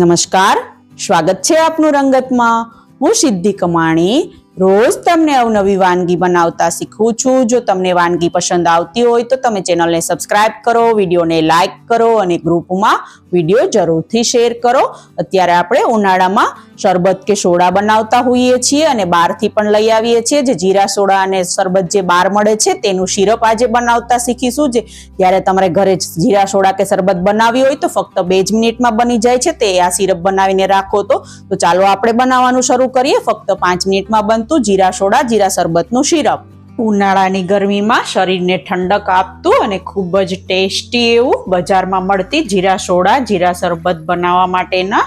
નમસ્કાર. સ્વાગત છે આપનું રંગતમાં. હું સિદ્ધિ કમાણી રોજ તમને અવનવી વાનગી બનાવતા શીખું છું. જો તમને વાનગી પસંદ આવતી હોય તો તમે ચેનલને સબસ્ક્રાઇબ કરો, વિડીયોને લાઇક કરો અને ગ્રુપમાં વીડિયો જરૂરથી શેર કરો. અત્યારે આપણે ઉનાળામાં શરબત કે સોડા બનાવતા હોઈએ છીએ અને બહારથી પણ લઈ આવીએ છીએ. જે જીરા સોડા અને શરબત જે બહાર મળે છે તેનું સિરપ આજે બનાવતા શીખીશું. જે જ્યારે તમારે ઘરે જીરા સોડા કે શરબત બનાવી હોય તો ફક્ત બે જ મિનિટમાં બની જાય છે. તે આ સિરપ બનાવીને રાખો તો ચાલો આપણે બનાવવાનું શરૂ કરીએ. ફક્ત પાંચ મિનિટમાં બનતું જીરા સોડા, જીરા શરબતનું સિરપ. ઉનાળાની ગરમીમાં શરીરને ઠંડક આપતું અને ખૂબ જ ટેસ્ટી એવું બજારમાં મળતી જીરા સોડા, જીરા શરબત બનાવવા માટેના,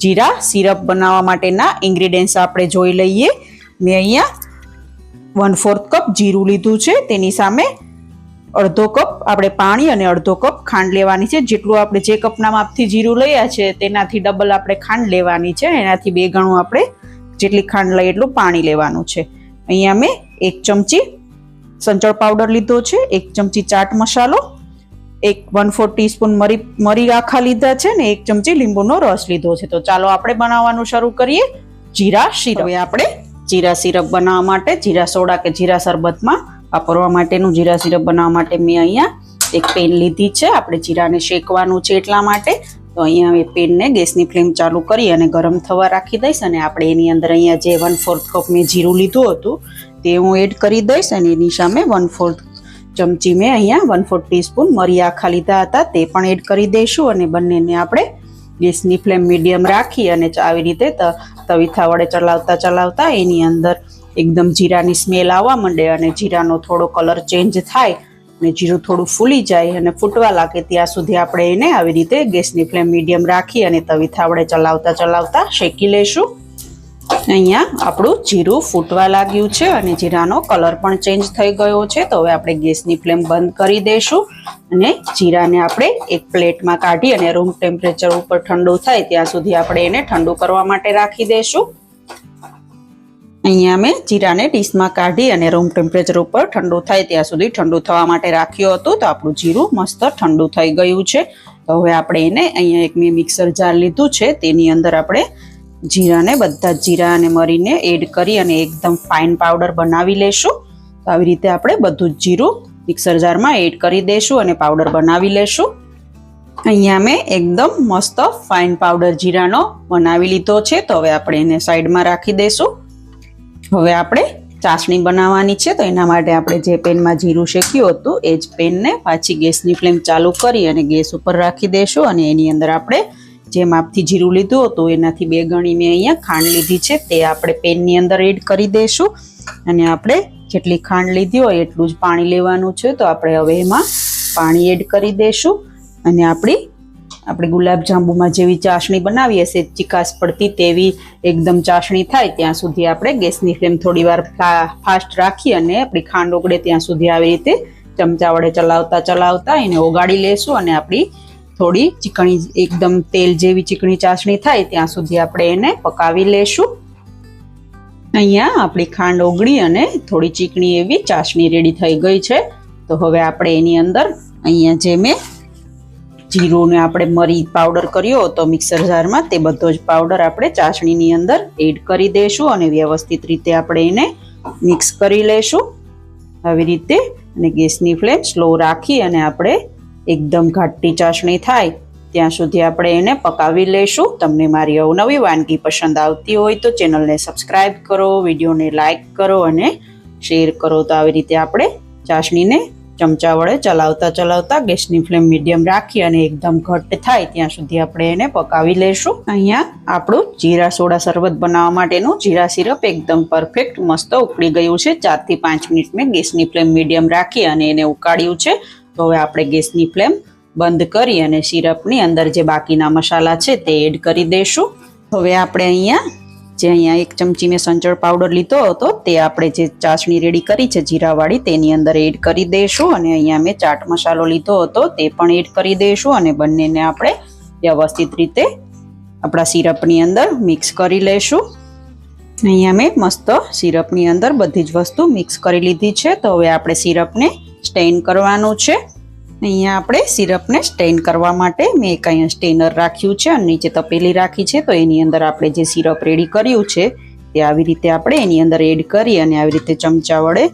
જીરા સિરપ બનાવવા માટેના ઇન્ગ્રીડિયન્ટ્સ આપણે જોઈ લઈએ. મેં અહીંયા વન ફોર્થ કપ જીરું લીધું છે. તેની સામે અડધો કપ આપણે પાણી અને અડધો કપ ખાંડ લેવાની છે. જેટલું આપણે જે કપના માપથી જીરું લઈએ છે તેનાથી ડબલ આપણે ખાંડ લેવાની છે. એનાથી બે ગણું આપણે જેટલી ખાંડ લઈએ એટલું પાણી લેવાનું છે. અહીંયા મેં એક ચમચી સંચળ પાવડર લીધો છે, એક ચમચી ચાટ મસાલો, એક વન ફોર ટીસ્પૂન મરી મરી આખા લીધા છે ને એક ચમચી લીંબુનો રસ લીધો છે. તો ચાલો આપણે બનાવવાનું શરૂ કરીએ. જીરા હવે આપણે જીરા સિરપ બનાવવા માટે, જીરા સોડા કે જીરા શરબતમાં વાપરવા માટેનું જીરા સિરપ બનાવવા માટે મેં અહીંયા એક પેન લીધી છે. આપણે જીરાને શેકવાનું છે એટલા માટે. તો અહીંયા એ પેનને ગેસની ફ્લેમ ચાલુ કરી અને ગરમ થવા રાખી દઈશ અને આપણે એની અંદર અહીંયા જે વન ફોર્થ કપ મેં જીરું લીધું હતું, તે હું એડ કરી દઈશ અને એની સામે વન ફોર્થ ચમચી મેં અહીંયા વન ફોર્થ ટીસ્પૂન મરી આખા લીધા હતા, તે પણ એડ કરી દઈશું અને બંનેને આપણે ગેસની ફ્લેમ મીડિયમ રાખી અને આવી રીતે તવીથા વડે ચલાવતા ચલાવતા એની અંદર એકદમ જીરાની સ્મેલ આવવા માંડે અને જીરાનો થોડો કલર ચેન્જ થાય અને જીરું થોડું ફૂલી જાય અને ફૂટવા લાગે ત્યાં સુધી આપણે એને આવી રીતે ગેસની ફ્લેમ મીડિયમ રાખી અને તવીથા વડે ચલાવતા ચલાવતા શેકી લઈશું અહીંયા આપણું જીરું ફૂટવા લાગ્યું છે અને જીરાનો કલર પણ ચેન્જ થઈ ગયો છે. તો હવે આપણે ગેસની ફ્લેમ બંધ કરી દઈશું અને જીરાને આપણે એક પ્લેટમાં કાઢી અને રૂમ ટેમ્પરેચર ઉપર ઠંડુ થાય ત્યાં સુધી આપણે એને ઠંડુ કરવા માટે રાખી દઈશું અહીંયા મેં જીરાને ડીશમાં કાઢી અને રૂમ ટેમ્પરેચર ઉપર ઠંડુ થાય ત્યાં સુધી ઠંડુ થવા માટે રાખ્યું હતું. તો આપણું જીરું મસ્ત ઠંડુ થઈ ગયું છે. તો હવે આપણે એને અહીંયા એક મેં મિક્સર જાર લીધું છે. તેની અંદર આપણે જીરાને, બધા જ જીરા અને મરીને એડ કરી અને એકદમ ફાઇન પાવડર બનાવી લેશું. તો આવી રીતે આપણે બધું જ જીરું મિક્સર જારમાં એડ કરી દઈશું અને પાવડર બનાવી લેશું. અહીંયા મેં એકદમ મસ્ત ફાઇન પાવડર જીરાનો બનાવી લીધો છે. તો હવે આપણે એને સાઈડમાં રાખી દઈશું હવે આપણે ચાસણી બનાવવાની છે, તો એના માટે આપણે જે પેનમાં જીરું શેક્યું હતું, એ જ પેનને પાછી ગેસની ફ્લેમ ચાલુ કરી અને ગેસ ઉપર રાખી દઈશું અને એની અંદર આપણે જે માપથી જીરું લીધું હતું, એનાથી બે ગણી મેં અહીંયા ખાંડ લીધી છે, તે આપણે પેનની અંદર એડ કરી દઈશું અને આપણે જેટલી ખાંડ લીધી હોય એટલું જ પાણી લેવાનું છે, તો આપણે હવે એમાં પાણી એડ કરી દઈશું અને આપણી આપણે ગુલાબ જાંબુમાં જેવી ચાસણી બનાવીએ છે ચિકાસ પડતી તેવી એકદમ ચાસણી થાય, ત્યાં સુધી આપણે ગેસની ફ્લેમ થોડી વાર ફાસ્ટ રાખી અને આપણી ખાંડ ઓગળે ત્યાં સુધી આવી રીતે ચમચા વડે ચલાવતા ચલાવતા એને ઓગાળી લેશું અને આપણી થોડી ચીકણી એકદમ તેલ જેવી ચીકણી ચાસણી થાય, ત્યાં સુધી આપણે એને પકાવી લેશું. અહીંયા આપણી ખાંડ ઓગળી અને થોડી ચીકણી એવી ચાસણી રેડી થઈ ગઈ છે. તો હવે આપણે એની અંદર અહીંયા જે મેં જીરુંને આપણે મરી પાવડર કર્યો હતો મિક્સર જારમાં તે બધો જ પાવડર આપણે ચાસણીની અંદર એડ કરી દઈશું અને વ્યવસ્થિત રીતે આપણે એને મિક્સ કરી લેશું. આવી રીતે અને ગેસની ફ્લેમ સ્લો રાખી અને આપણે એકદમ ઘાટી ચાસણી થાય ત્યાં સુધી આપણે એને પકાવી લઈશું તમને મારી અવનવી વાનગી પસંદ આવતી હોય તો ચેનલને સબસ્ક્રાઈબ કરો, વિડીયોને લાઇક કરો અને શેર કરો તો આવી રીતે આપણે ચાસણીને ચમચા વડે ચલાવતા ચલાવતા ગેસની ફ્લેમ મીડિયમ રાખી અને એકદમ ઘટ્ટ થાય ત્યાં સુધી આપણે એને પકાવી લઈશું અહીંયા આપણું જીરા સોડા શરબત બનાવવા માટેનું જીરા સિરપ એકદમ પરફેક્ટ મસ્ત ઉકળી ગયું છે. ચારથી પાંચ મિનિટ મેં ગેસની ફ્લેમ મીડિયમ રાખી અને એને ઉકાળ્યું છે. તો હવે આપણે ગેસની ફ્લેમ બંધ કરી અને સિરપની અંદર જે બાકીના મસાલા છે તે એડ કરી દઈશું હવે આપણે અહીંયા જે અહીંયા એક ચમચી મેં સંચળ પાવડર લીધો હતો, તે આપણે જે ચાસણી રેડી કરી છે જીરાવાળી, તેની અંદર એડ કરી દઈશું અને અહીંયા મેં ચાટ મસાલો લીધો હતો, તે પણ એડ કરી દઈશું અને બંનેને આપણે વ્યવસ્થિત રીતે આપણા સિરપની અંદર મિક્સ કરી લઈશું અહીંયા મેં મસ્ત સિરપની અંદર બધી જ વસ્તુ મિક્સ કરી લીધી છે, તો હવે આપણે સિરપને સ્ટેઇન કરવાનું છે. અહીંયા આપણે સિરપને સ્ટેન કરવા માટે મેં એક અહીંયા સ્ટેનર રાખ્યું છે અને નીચે તપેલી રાખી છે. તો એની અંદર આપણે જે સિરપ રેડી કર્યું છે, તે આવી રીતે આપણે એની અંદર એડ કરી અને આવી રીતે ચમચા વડે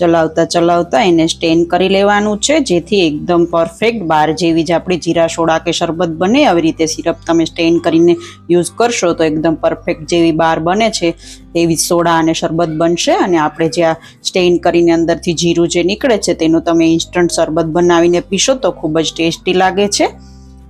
ચલાવતા ચલાવતા એને સ્ટેન કરી લેવાનું છે, જેથી એકદમ પરફેક્ટ બાર જેવી જ આપણી જીરા સોડા કે શરબત બને, આવી રીતે સિરપ તમે સ્ટેન કરીને યુઝ કરશો તો એકદમ પરફેક્ટ જેવી બાર બને છે, એવી સોડા અને શરબત બનશે અને આપણે જે આ સ્ટેન કરીને અંદરથી જીરું જે નીકળે છે, તેનું તમે ઇન્સ્ટન્ટ શરબત બનાવીને પીશો તો ખૂબ જ ટેસ્ટી લાગે છે.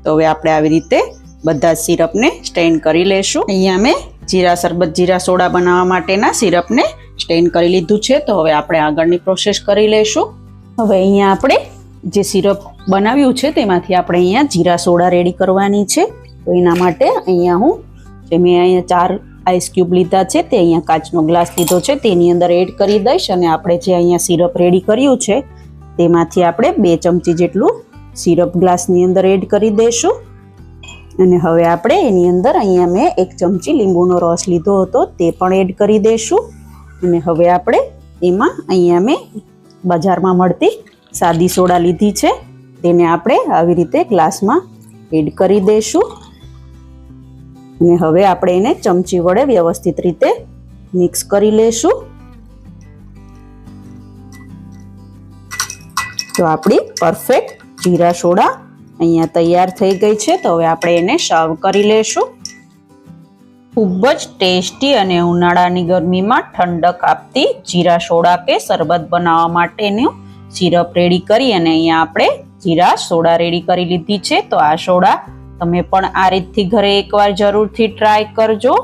તો હવે આપણે આવી રીતે બધા સિરપને સ્ટેન કરી લેશું. અહીંયા મેં જીરા શરબત, જીરા સોડા બનાવવા માટેના સિરપને સ્ટેન કરી લીધું છે, તો હવે આપણે આગળની પ્રોસેસ કરી લઈશું હવે અહીંયા આપણે જે સિરપ બનાવ્યું છે, તેમાંથી આપણે અહીંયા જીરા સોડા રેડી કરવાની છે. તો એના માટે અહીંયા હું, જે મેં અહીંયા ચાર આઈસ ક્યુબ લીધા છે, તે અહીંયા કાચનો ગ્લાસ લીધો છે, તેની અંદર એડ કરી દઈશ અને આપણે જે અહીંયા સિરપ રેડી કર્યું છે, તેમાંથી આપણે બે ચમચી જેટલું સિરપ ગ્લાસની અંદર એડ કરી દઈશું. અને હવે આપણે એની અંદર અહીંયા મેં એક ચમચી લીંબુનો રસ લીધો હતો, તે પણ એડ કરી દઈશું. અને હવે આપણે એમાં અહીંયા મેં બજારમાં મળતી સાદી સોડા લીધી છે. તેને આપણે આવી રીતે ગ્લાસમાં એડ કરી દઈશું. અને હવે આપણે એને ચમચી વડે વ્યવસ્થિત રીતે મિક્સ કરી લેશું. તો આપણી પરફેક્ટ જીરા સોડા અહીંયા તૈયાર થઈ ગઈ છે. તો હવે આપણે એને સર્વ કરી લેશું. ખૂબ જ ટેસ્ટી અને ઉનાળાની ગરમીમાં ઠંડક આપતી જીરા સોડા કે શરબત બનાવવા માટેનું સિરપ રેડી કરી અને અહીંયા આપણે જીરા સોડા રેડી કરી લીધી છે. તો આ સોડા તમે પણ આ રીતથી ઘરે એકવાર જરૂરથી ટ્રાય કરજો.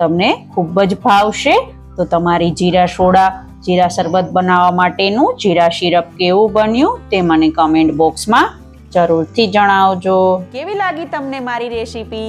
તમને ખૂબ જ ભાવશે. તો તમારી જીરા સોડા, જીરા શરબત બનાવવા માટેનું જીરા સિરપ કેવું બન્યું તે મને કમેન્ટ બોક્સમાં જરૂરથી જણાવજો. કેવી લાગી તમને મારી રેસીપી?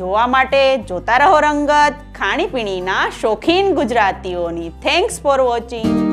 જોવા માટે જોતા રહો રંગત ખાણીપીણીના શોખીન ગુજરાતીઓની. Thanks for watching